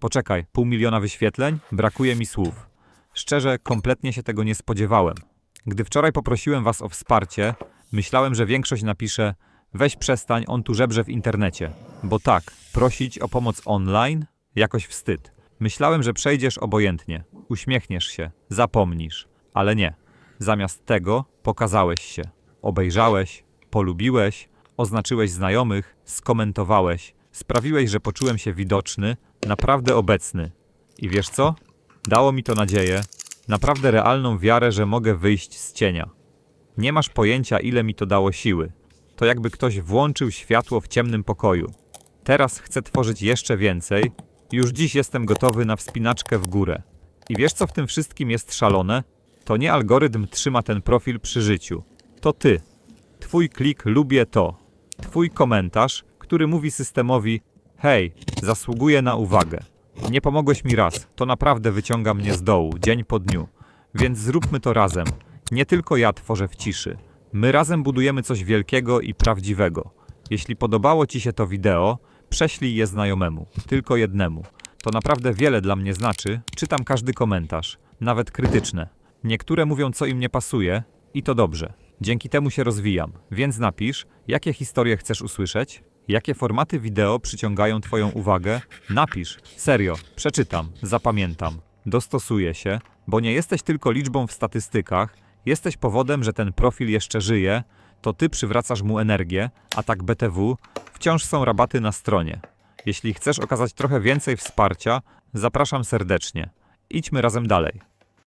Poczekaj, pół miliona wyświetleń? Brakuje mi słów. Szczerze, kompletnie się tego nie spodziewałem. Gdy wczoraj poprosiłem was o wsparcie, myślałem, że większość napisze weź przestań, on tu żebrze w internecie. Bo tak, prosić o pomoc online? Jakoś wstyd. Myślałem, że przejdziesz obojętnie, uśmiechniesz się, zapomnisz. Ale nie. Zamiast tego pokazałeś się. Obejrzałeś, polubiłeś, oznaczyłeś znajomych, skomentowałeś. Sprawiłeś, że poczułem się widoczny, naprawdę obecny. I wiesz co? Dało mi to nadzieję, naprawdę realną wiarę, że mogę wyjść z cienia. Nie masz pojęcia, ile mi to dało siły. To jakby ktoś włączył światło w ciemnym pokoju. Teraz chcę tworzyć jeszcze więcej. Już dziś jestem gotowy na wspinaczkę w górę. I wiesz, co w tym wszystkim jest szalone? To nie algorytm trzyma ten profil przy życiu. To ty. Twój klik lubię to. Twój komentarz, który mówi systemowi: Hej, zasługuję na uwagę. Nie pomogłeś mi raz, to naprawdę wyciąga mnie z dołu, dzień po dniu. Więc zróbmy to razem. Nie tylko ja tworzę w ciszy. My razem budujemy coś wielkiego i prawdziwego. Jeśli podobało Ci się to wideo, prześlij je znajomemu, tylko jednemu. To naprawdę wiele dla mnie znaczy, czytam każdy komentarz, nawet krytyczne. Niektóre mówią, co im nie pasuje, i to dobrze. Dzięki temu się rozwijam, więc napisz, jakie historie chcesz usłyszeć, jakie formaty wideo przyciągają Twoją uwagę. Napisz, serio, przeczytam, zapamiętam, dostosuję się, bo nie jesteś tylko liczbą w statystykach, jesteś powodem, że ten profil jeszcze żyje, to Ty przywracasz mu energię, a tak BTW, wciąż są rabaty na stronie. Jeśli chcesz okazać trochę więcej wsparcia, zapraszam serdecznie. Idźmy razem dalej.